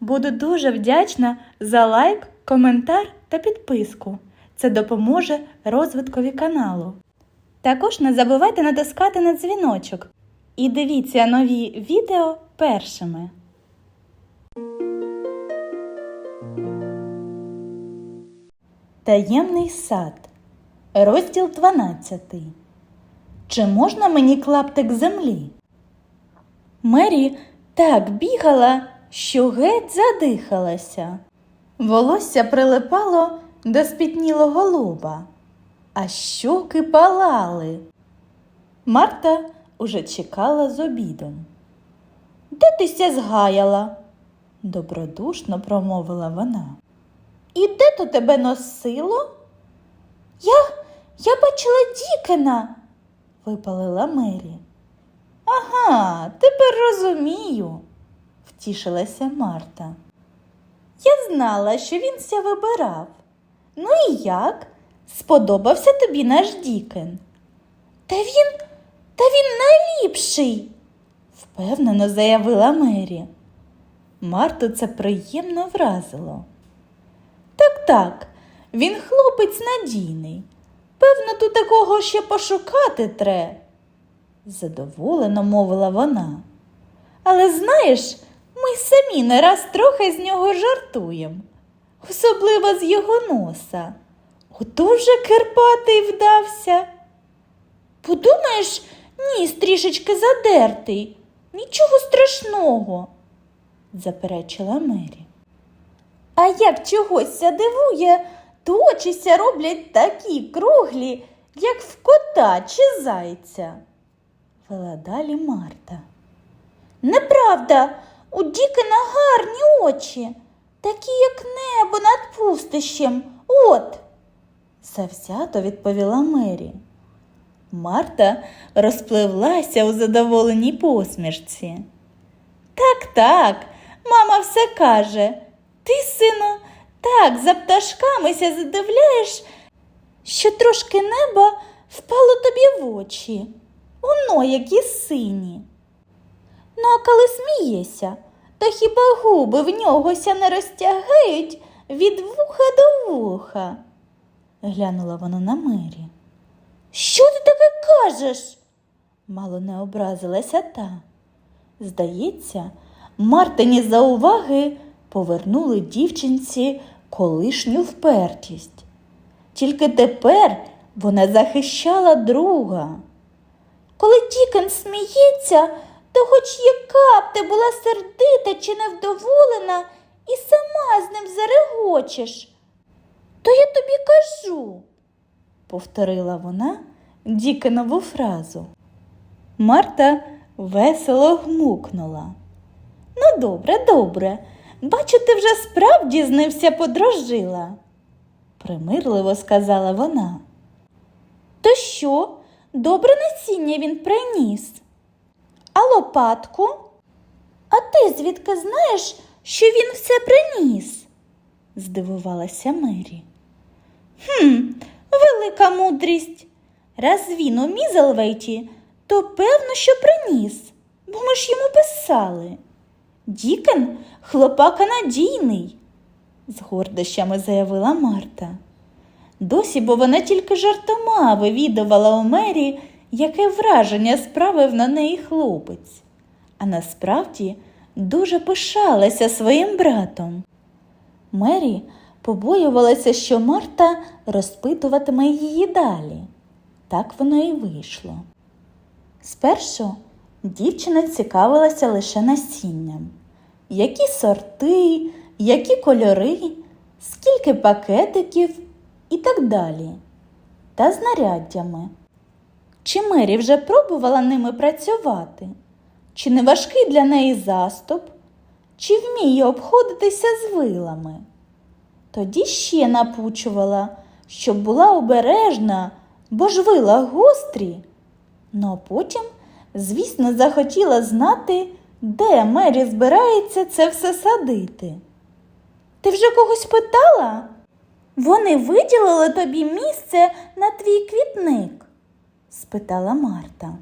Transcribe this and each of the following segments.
Буду дуже вдячна за лайк, коментар та підписку. Це допоможе розвиткові каналу. Також не забувайте натискати на дзвіночок і дивіться нові відео першими. Таємний сад. Розділ 12. Чи можна мені клаптик землі? Мері так бігала, що геть задихалася. Волосся прилипало до спітнілого лоба, а щоки палали. Марта уже чекала з обідом. Де ти ся згаяла? добродушно промовила вона. І де то тебе носило? Я, я бачила Дікена, випалила Мері. Ага, тепер розумію, втішилася Марта. Я знала, що він ся вибирав. Ну і як? Сподобався тобі наш Дікен? Та він, та він найліпший, впевнено заявила Мері. Марту це приємно вразило. Так, так, він хлопець надійний. Певно, тут такого ще пошукати тре, задоволено мовила вона. Але знаєш, ми самі не раз трохи з нього жартуємо, особливо з його носа. Ото вже Кирпатий вдався. Подумаєш, ніс трішечки задертий, нічого страшного, заперечила Мері. А як чогось дивує, то очіся роблять такі круглі, як в кота чи зайця, вела далі Марта. Неправда, у Дікена гарні очі, такі, як небо над пустищем. От, завзято відповіла Мері. Марта розпливлася у задоволеній посмішці. Так, так, мама все каже. Ти, сину, так за пташкамися задивляєш, що трошки неба впало тобі в очі. Воно які сині. Ну, а коли смієшся, то хіба губи в ньогося не розтягають від вуха до вуха? глянула вона на Мері. Що ти таке кажеш? мало не образилася та. Здається, Мартині зауваги повернули дівчинці колишню впертість. Тільки тепер вона захищала друга. Коли Дікен сміється, то хоч яка б ти була сердита чи невдоволена, і сама з ним зарегочеш. То я тобі кажу, повторила вона Дікенову фразу. Марта весело гмукнула. Ну, добре, добре. Бачу, ти вже справді з ним вся подрожила, примирливо сказала вона. То що, добре насіння він приніс? А лопатку? А ти звідки знаєш, що він все приніс? здивувалася Мері. Хм, велика мудрість. Раз він у Мізелвейті, то певно, що приніс, бо ми ж йому писали. Дікен хлопака надійний, з гордощами заявила Марта. Досі, бо вона тільки жартома вивідувала у мері, яке враження справив на неї хлопець, а насправді дуже пишалася своїм братом. Мері побоювалася, що Марта розпитуватиме її далі. Так воно і вийшло. Спершу дівчина цікавилася лише насінням. Які сорти, які кольори, скільки пакетиків і так далі, та знаряддями. Чи Мері вже пробувала ними працювати? Чи не важкий для неї заступ? Чи вміє обходитися з вилами? Тоді ще напучувала, щоб була обережна, бо ж вила гострі. Ну а потім, звісно, захотіла знати, де Мері збирається це все садити. Ти вже когось питала? Вони виділили тобі місце на твій квітник? Спитала Марта.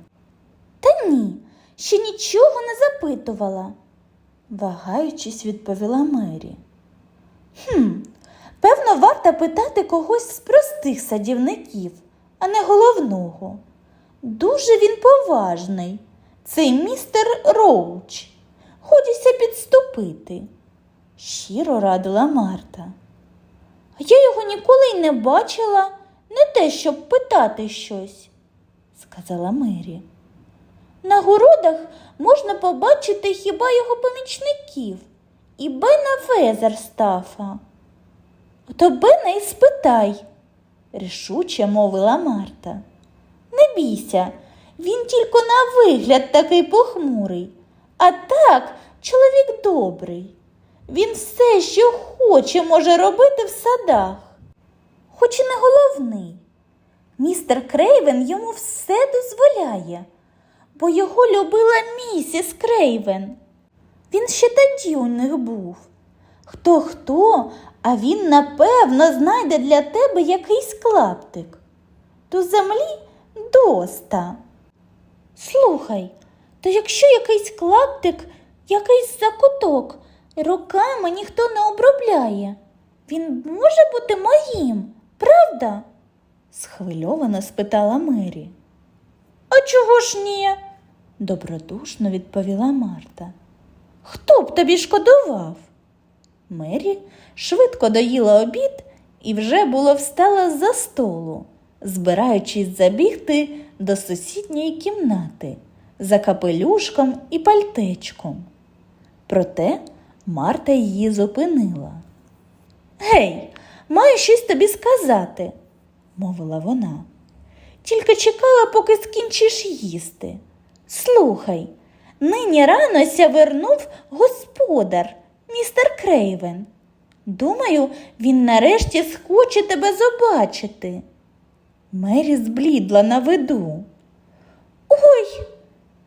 Та ні, ще нічого не запитувала. вагаючись, відповіла Мері. Хм, певно, варто питати когось з простих садівників, а не головного. Дуже він поважний, цей містер Роуч. Ходіся підступити, щиро радила Марта. Я його ніколи й не бачила, не те, щоб питати щось, сказала Мері. На городах можна побачити хіба його помічників і Бена Фезерстафа. То Бена і спитай, рішуче мовила Марта. Не бійся, він тільки на вигляд такий похмурий, а так чоловік добрий. Він все, що хоче, може робити в садах, хоч і не головний. Містер Крейвен йому все дозволяє, бо його любила місіс Крейвен. Він ще тоді у них був. Хто хто, а він напевно знайде для тебе якийсь клаптик. До землі доста. Слухай, то якщо якийсь клаптик, якийсь закуток руками ніхто не обробляє, він може бути моїм, правда? Схвильовано спитала Мері. А чого ж ні? добродушно відповіла Марта. Хто б тобі шкодував? Мері швидко доїла обід і вже було встала з-за столу, збираючись забігти до сусідньої кімнати за капелюшком і пальтечком. Проте Марта її зупинила. Гей, маю щось тобі сказати, мовила вона. Тільки чекала, поки скінчиш їсти. Слухай, нині рано ся вернув господар, містер Крейвен. Думаю, він нарешті схоче тебе побачити. Мері зблідла на виду. Ой.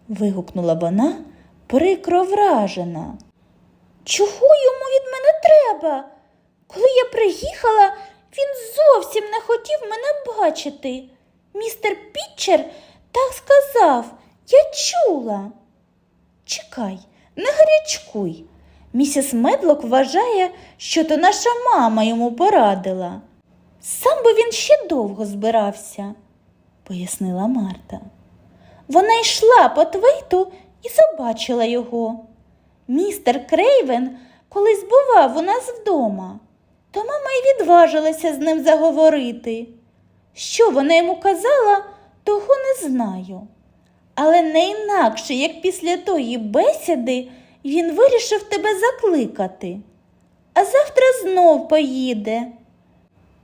вигукнула вона, прикро вражена. Чого йому від мене треба? Коли я приїхала, він зовсім не хотів мене бачити. Містер Пітчер так сказав, я чула. Чекай, не гарячкуй. Місіс Медлок вважає, що то наша мама йому порадила. Сам би він ще довго збирався, пояснила Марта. Вона йшла по твейту і побачила його. Містер Крейвен колись бував у нас вдома, то мама й відважилася з ним заговорити. Що вона йому казала, того не знаю. Але не інакше, як після тої бесіди, він вирішив тебе закликати. А завтра знов поїде.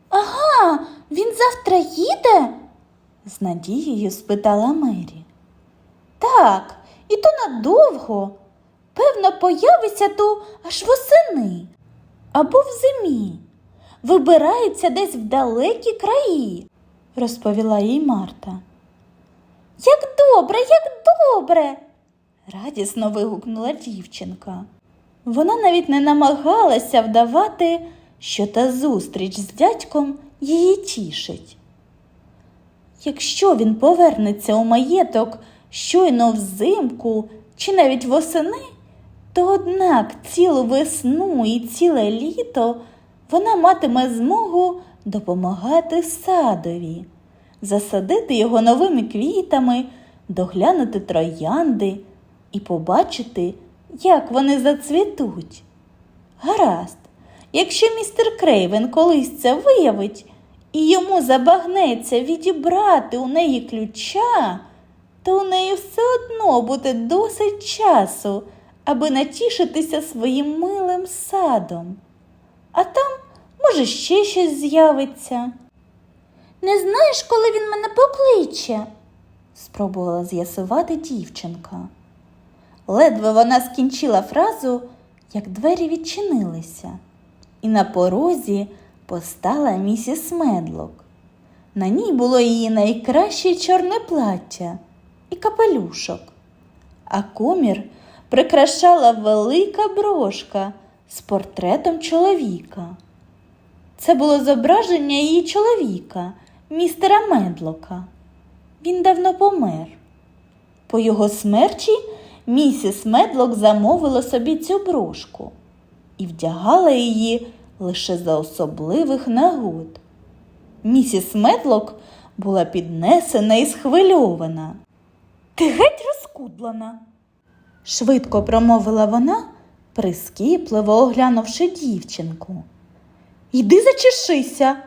Ага, він завтра їде? з надією спитала Мері. Так, і то надовго. Певно, появиться то аж восени або в зимі. Вибирається десь в далекі краї, розповіла їй Марта. Як добре, як добре. радісно вигукнула дівчинка. Вона навіть не намагалася вдавати, що та зустріч з дядьком її тішить. Якщо він повернеться у маєток щойно взимку чи навіть восени, то однак цілу весну і ціле літо вона матиме змогу допомагати садові, засадити його новими квітами, доглянути троянди і побачити, як вони зацвітуть. Гаразд, якщо містер Крейвен колись це виявить і йому забагнеться відібрати у неї ключа, то у неї все одно буде досить часу, аби натішитися своїм милим садом. А там, може, ще щось з'явиться. Не знаєш, коли він мене покличе? спробувала з'ясувати дівчинка. Ледве вона скінчила фразу, як двері відчинилися, і на порозі постала місіс Медлок. На ній було її найкраще чорне плаття і капелюшок, а комір прикрашала велика брошка з портретом чоловіка. Це було зображення її чоловіка, містера Медлока. Він давно помер. По його смерті місіс Медлок замовила собі цю брошку і вдягала її лише за особливих нагод. Місіс Медлок була піднесена і схвильована. Ти геть розкудлана, швидко промовила вона, прискіпливо оглянувши дівчинку. Йди зачешися,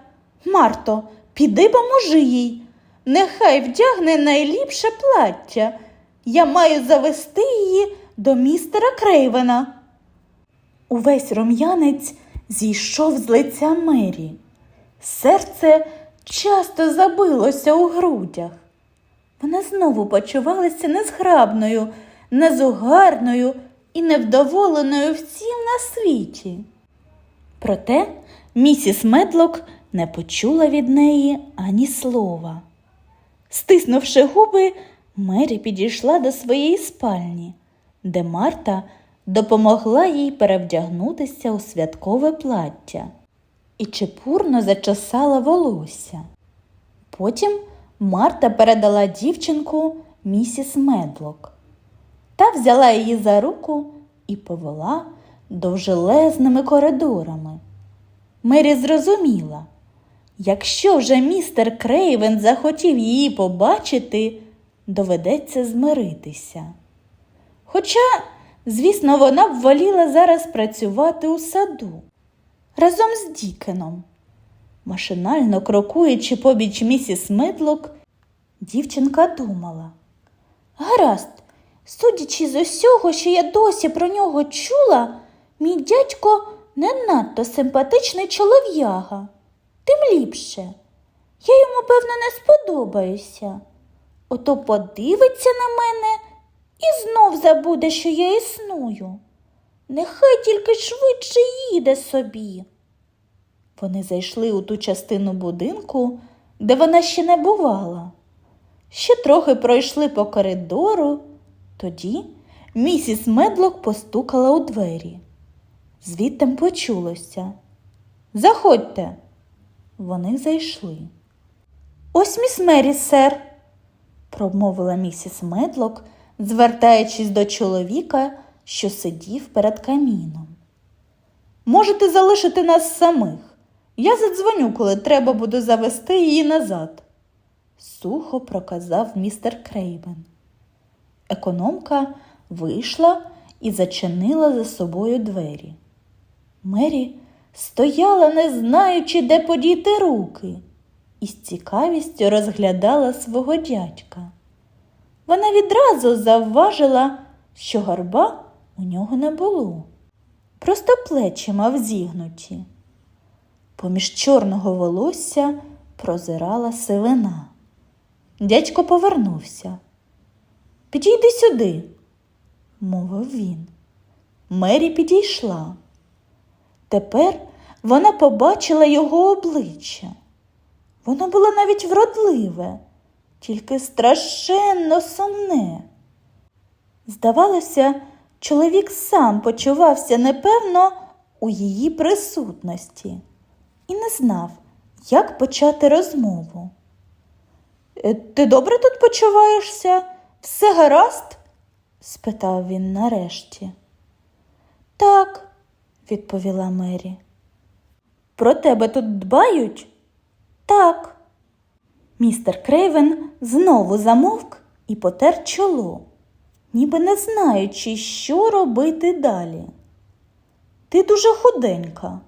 Марто, піди поможи їй. Нехай вдягне найліпше плаття. Я маю завести її до містера Крейвена. Увесь рум'янець зійшов з лиця Мері. Серце часто забилося у грудях. Вона знову почувалася незграбною, незугарною і невдоволеною всім на світі. Проте місіс Медлок не почула від неї ані слова. Стиснувши губи, Мері підійшла до своєї спальні, де Марта допомогла їй перевдягнутися у святкове плаття і чепурно зачесала волосся. Потім Марта передала дівчинку місіс Медлок та взяла її за руку і повела довжелезними коридорами. Мері зрозуміла, якщо вже містер Крейвен захотів її побачити, доведеться змиритися. Хоча, звісно, вона б воліла зараз працювати у саду разом з Дікеном. Машинально крокуючи побіч місіс Медлок, дівчинка думала. Гаразд, судячи з усього, що я досі про нього чула, мій дядько не надто симпатичний чолов'яга. Тим ліпше. Я йому, певно, не сподобаюся. Ото подивиться на мене і знов забуде, що я існую. Нехай тільки швидше їде собі. Вони зайшли у ту частину будинку, де вона ще не бувала. Ще трохи пройшли по коридору, тоді місіс Медлок постукала у двері. Звідтам почулося. Заходьте. Вони зайшли. Ось міс Мері, сер, промовила місіс Медлок, звертаючись до чоловіка, що сидів перед каміном. Можете залишити нас самих. Я задзвоню, коли треба буде завести її назад, сухо проказав містер Крейвен. Економка вийшла і зачинила за собою двері. Мері стояла, не знаючи, де подіти руки, і з цікавістю розглядала свого дядька. Вона відразу завважила, що гарба у нього не було. Просто плечі мав зігнуті. Поміж чорного волосся прозирала сивина. Дядько повернувся. Підійди сюди, мовив він. Мері підійшла. Тепер вона побачила його обличчя. Воно було навіть вродливе, тільки страшенно сумне. Здавалося, чоловік сам почувався непевно у її присутності і не знав, як почати розмову. «Е, Ти добре тут почуваєшся? Все гаразд? спитав він нарешті. Так, відповіла Мері. Про тебе тут дбають? Так. Містер Крейвен знову замовк і потер чоло, ніби не знаючи, що робити далі. Ти дуже худенька,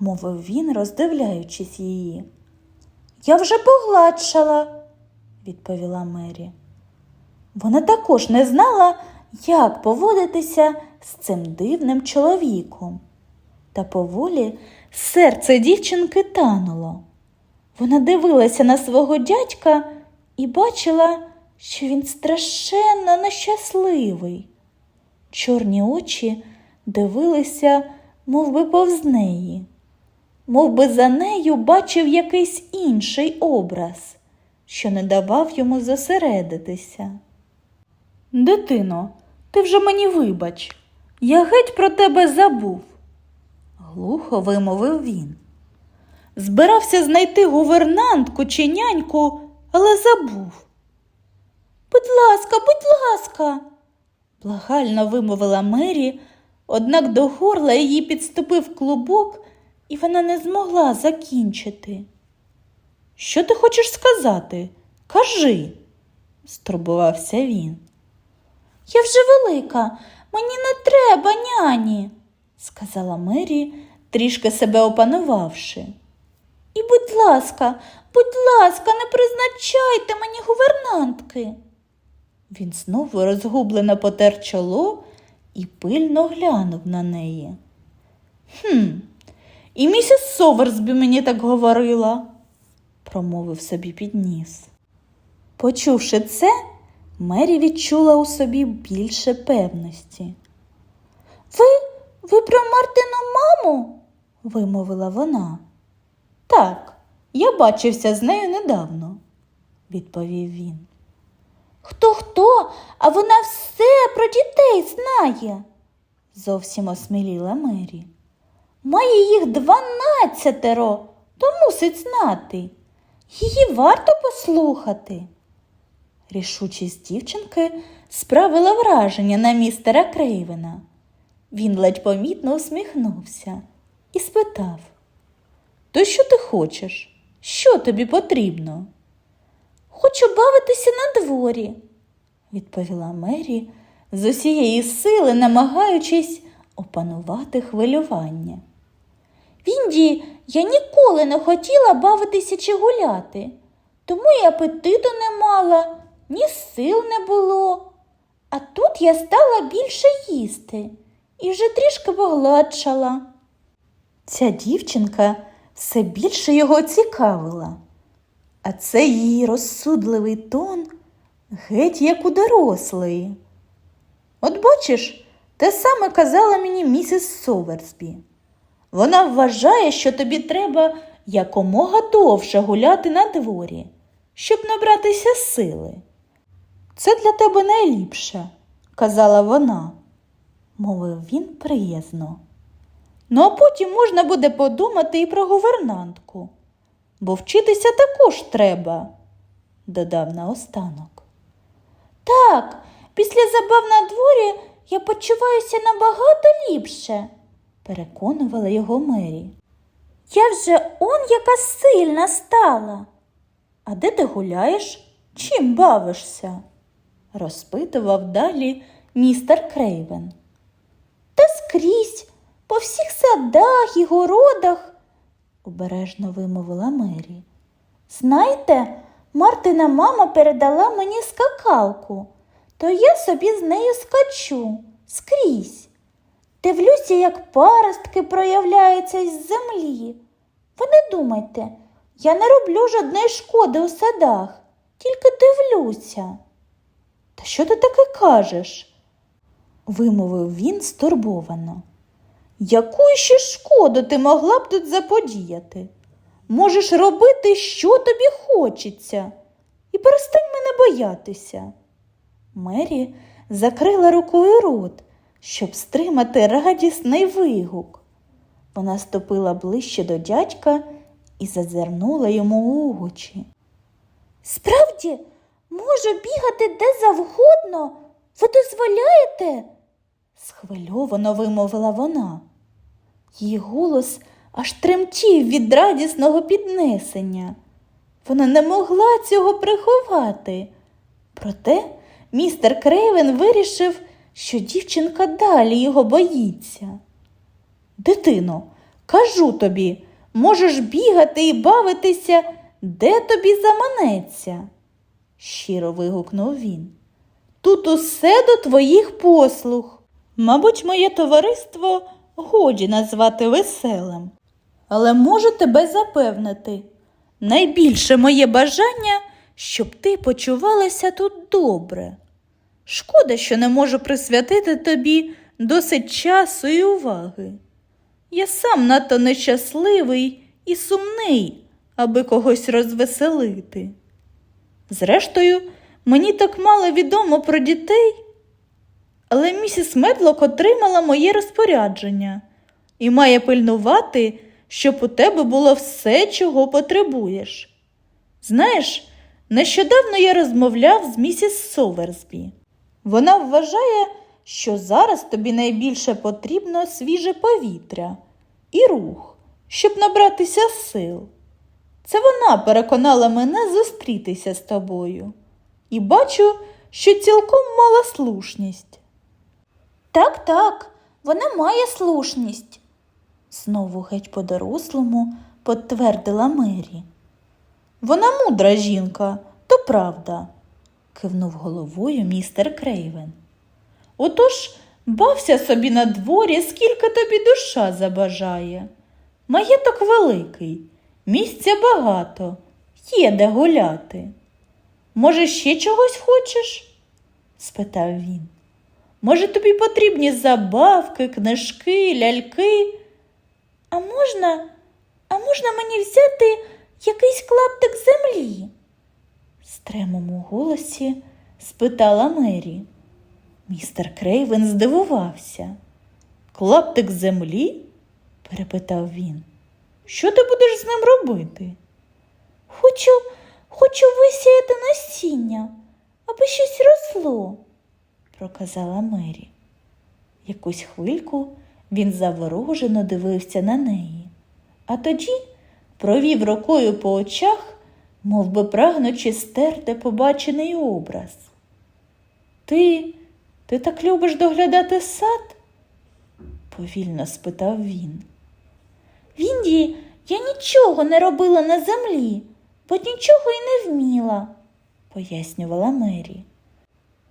мовив він, роздивляючись її. Я вже погладшала, відповіла Мері. Вона також не знала, як поводитися з цим дивним чоловіком. Та поволі серце дівчинки тануло. Вона дивилася на свого дядька і бачила, що він страшенно нещасливий. Чорні очі дивилися, мов би, повз неї, мов би за нею бачив якийсь інший образ, що не давав йому зосередитися. Дитино, ти вже мені вибач, я геть про тебе забув, глухо вимовив він. Збирався знайти гувернантку чи няньку, але забув. Будь ласка, будь ласка, Благально вимовила Мері, однак до горла її підступив клубок, і вона не змогла закінчити. Що ти хочеш сказати? Кажи, стурбувався він. Я вже велика, мені не треба няні, сказала Мері, трішки себе опанувавши. І, будь ласка, будь ласка, не призначайте мені гувернантки. Він знову розгублено потер чоло і пильно глянув на неї. Хм, і місіс Соверсбі мені так говорила, промовив собі підніс. Почувши це, Мері відчула у собі більше певності. Ви, ви про Мартину маму? вимовила вона. Так, я бачився з нею недавно, відповів він. Хто хто, а вона все про дітей знає, зовсім осміліла Мері. Має їх дванадцятеро, то мусить знати. Її варто послухати. Рішучість дівчинки справила враження на містера Крейвена. Він ледь помітно усміхнувся і спитав То що ти хочеш? Що тобі потрібно? Хочу бавитися на дворі, відповіла Мері, з усієї сили намагаючись опанувати хвилювання. Вінді, я ніколи не хотіла бавитися чи гуляти, тому і апетиту не мала, ні сил не було. А тут я стала більше їсти і вже трішки погладшала. Ця дівчинка все більше його цікавила, а це її розсудливий тон геть як у дорослої. От бачиш, те саме казала мені місіс Соверсбі. Вона вважає, що тобі треба якомога довше гуляти на дворі, щоб набратися сили. Це для тебе найліпше, казала вона, мовив він приязно. Ну, а потім можна буде подумати і про гувернантку, бо вчитися також треба, додав наостанок. Так, після забав на дворі я почуваюся набагато ліпше, переконувала його Мері. Я вже он яка сильна стала. А де ти гуляєш? Чим бавишся? Розпитував далі містер Крейвен. Та скрізь, по всіх садах і городах, обережно вимовила Мері. Знаєте, Мартина мама передала мені скакалку, то я собі з нею скачу скрізь. Дивлюся, як паростки проявляються із землі. Ви не думайте, я не роблю жодної шкоди у садах, тільки дивлюся. Та що ти таке кажеш? вимовив він стурбовано. Яку ще шкоду ти могла б тут заподіяти? Можеш робити, що тобі хочеться, і перестань мене боятися. Мері закрила рукою рот, щоб стримати радісний вигук. Вона ступила ближче до дядька і зазирнула йому у очі. Справді, можу бігати де завгодно. Ви дозволяєте? схвильовано вимовила вона. Її голос аж тремтів від радісного піднесення. Вона не могла цього приховати. Проте містер Крейвен вирішив, що дівчинка далі його боїться. Дитино, кажу тобі, можеш бігати і бавитися, де тобі заманеться, щиро вигукнув він. Тут усе до твоїх послуг. Мабуть, моє товариство годі назвати веселим, але можу тебе запевнити. Найбільше моє бажання, щоб ти почувалася тут добре. Шкода, що не можу присвятити тобі досить часу і уваги. Я сам надто нещасливий і сумний, аби когось розвеселити. Зрештою, мені так мало відомо про дітей, але місіс Медлок отримала моє розпорядження і має пильнувати, щоб у тебе було все, чого потребуєш. Знаєш, нещодавно я розмовляв з місіс Соверсбі. Вона вважає, що зараз тобі найбільше потрібно свіже повітря і рух, щоб набратися сил. Це вона переконала мене зустрітися з тобою. І бачу, що цілком мала слушність. Так, так, вона має слушність, знову геть по-дорослому підтвердила Мері. Вона мудра жінка, то правда, кивнув головою містер Крейвен. Отож, бався собі на дворі, скільки тобі душа забажає. Маєток великий, місця багато, є де гуляти. Може, ще чогось хочеш? спитав він. Може, тобі потрібні забавки, книжки, ляльки? А можна, а можна мені взяти якийсь клаптик землі? З тремом у голосі спитала Мері. Містер Крейвен здивувався. Клаптик землі? перепитав він. Що ти будеш з ним робити? Хочу, хочу висіяти насіння, аби щось росло, проказала Мері. Якусь хвильку він заворожено дивився на неї, а тоді провів рукою по очах, мов би прагнучи стерти побачений образ. Ти, ти так любиш доглядати сад? повільно спитав він. Вінді, я нічого не робила на землі, бо нічого й не вміла, пояснювала Мері.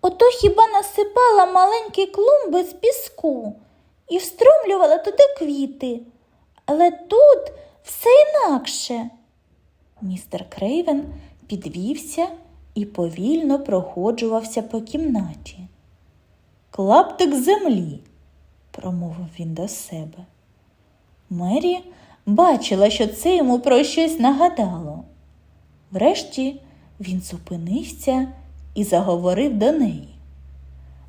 Ото хіба насипала маленькі клумби з піску і встромлювала туди квіти. Але тут все інакше. Містер Крейвен підвівся і повільно проходжувався по кімнаті. Клаптик землі, промовив він до себе. Мері бачила, що це йому про щось нагадало. Врешті він зупинився і заговорив до неї.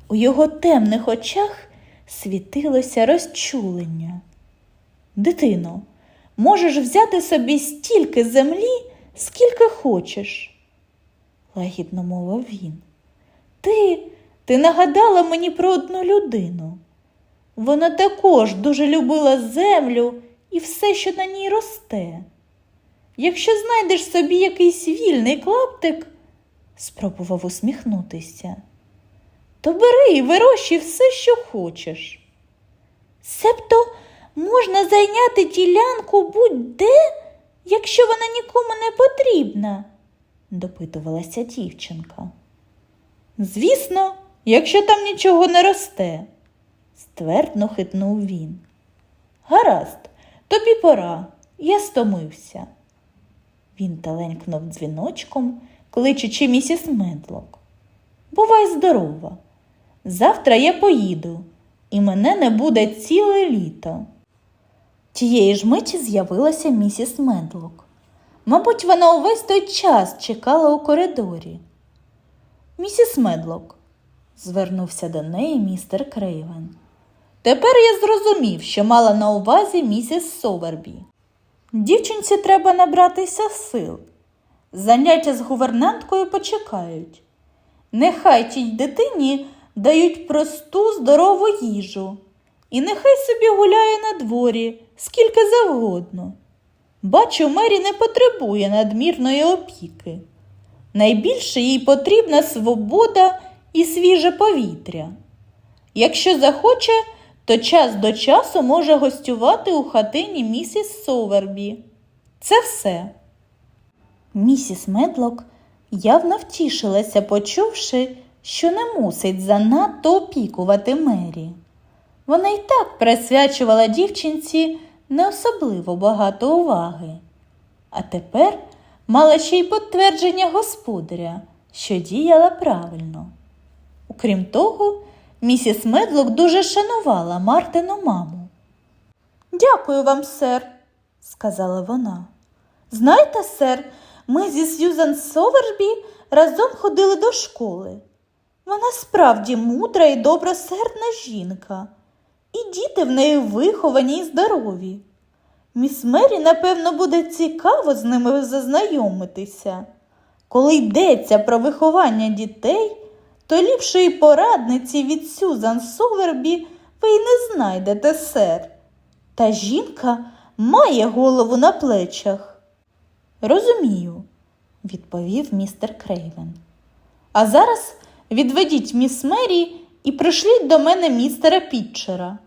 У його темних очах світилося розчулення. Дитино, можеш взяти собі стільки землі, скільки хочеш, лагідно мовив він. Ти, ти нагадала мені про одну людину. Вона також дуже любила землю і все, що на ній росте. Якщо знайдеш собі якийсь вільний клаптик, спробував усміхнутися, то бери і вирощуй все, що хочеш. Себто можна зайняти ділянку будь-де, якщо вона нікому не потрібна, допитувалася дівчинка. Звісно, якщо там нічого не росте, ствердно хитнув він. Гаразд, тобі пора, я стомився. Він таленькнув дзвіночком, кличучи місіс Медлок. Бувай здорова. Завтра я поїду, і мене не буде ціле літо. Тієї ж миті з'явилася місіс Медлок. Мабуть, вона увесь той час чекала у коридорі. Місіс Медлок, звернувся до неї містер Крейвен. Тепер я зрозумів, що мала на увазі місіс Совербі. Дівчинці треба набратися сил. Заняття з гувернанткою почекають. Нехай тій дитині дають просту здорову їжу, і нехай собі гуляє на дворі скільки завгодно. Бачу, Мері не потребує надмірної опіки. Найбільше їй потрібна свобода і свіже повітря. Якщо захоче, то час до часу може гостювати у хатині місіс Совербі. Це все. Місіс Медлок явно втішилася, почувши, що не мусить занадто опікувати Мері. Вона й так присвячувала дівчинці не особливо багато уваги, а тепер мала ще й підтвердження господаря, що діяла правильно. Окрім того, місіс Медлок дуже шанувала Мартину маму. Дякую вам, сер, сказала вона. Знаєте, сер, ми зі Сьюзан Совербі разом ходили до школи. Вона справді мудра і добросердна жінка, і діти в неї виховані і здорові. Міс Мері, напевно, буде цікаво з ними зазнайомитися. Коли йдеться про виховання дітей, то ліпшої порадниці від Сюзан Совербі ви й не знайдете, сер. Та жінка має голову на плечах. Розумію, відповів містер Крейвен. А зараз відведіть міс Мері і пришліть до мене містера Пітчера.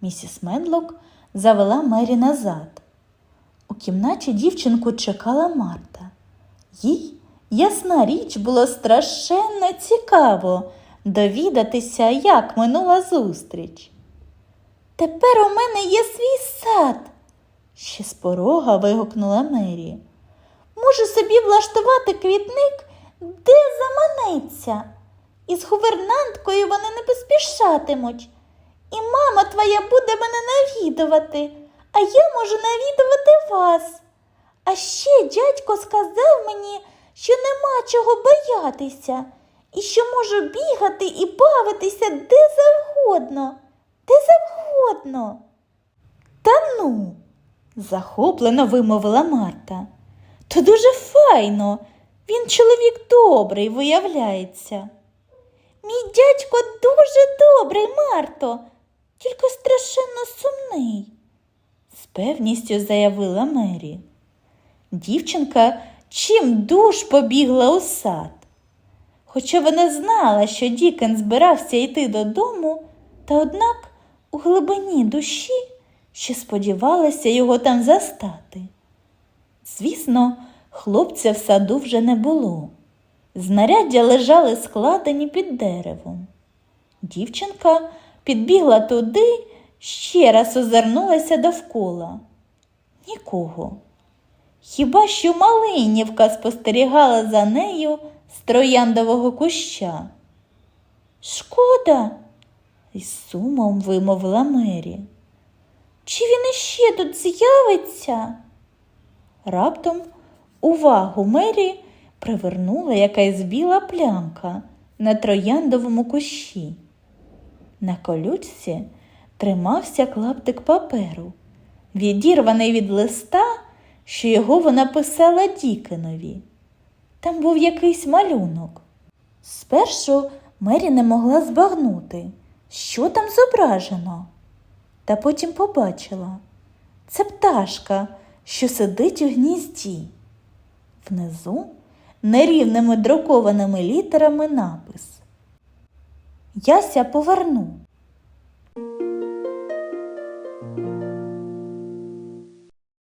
Місіс Медлок завела Мері назад. У кімнаті дівчинку чекала Марта. Їй, ясна річ, було страшенно цікаво довідатися, як минула зустріч. Тепер у мене є свій сад, ще з порога вигукнула Мері. Можу собі влаштувати квітник, де заманеться. Із гувернанткою вони не поспішатимуть. І мама твоя буде мене навідувати, а я можу навідувати вас. А ще дядько сказав мені, що нема чого боятися, і що можу бігати і бавитися де завгодно, де завгодно. Та ну, захоплено вимовила Марта. То дуже файно. Він чоловік добрий, виявляється. Мій дядько дуже добрий, Марто, тільки страшенно сумний, з певністю заявила Мері. Дівчинка чим душ побігла у сад. Хоча вона знала, що Дікен збирався йти додому, та однак у глибині душі ще сподівалася його там застати. Звісно, хлопця в саду вже не було. Знаряддя лежали складені під деревом. Дівчинка підбігла туди, ще раз озирнулася довкола. Нікого. Хіба що Малинівка спостерігала за нею з трояндового куща. Шкода, із сумом вимовила Мері. Чи він іще тут з'явиться? Раптом увагу Мері привернула якась біла плямка на трояндовому кущі. На колючці тримався клаптик паперу, відірваний від листа, що його вона писала Дікенові. Там був якийсь малюнок. Спершу Мері не могла збагнути, що там зображено, та потім побачила це пташка, що сидить у гнізді. Внизу нерівними друкованими літерами напис. Яся поверну.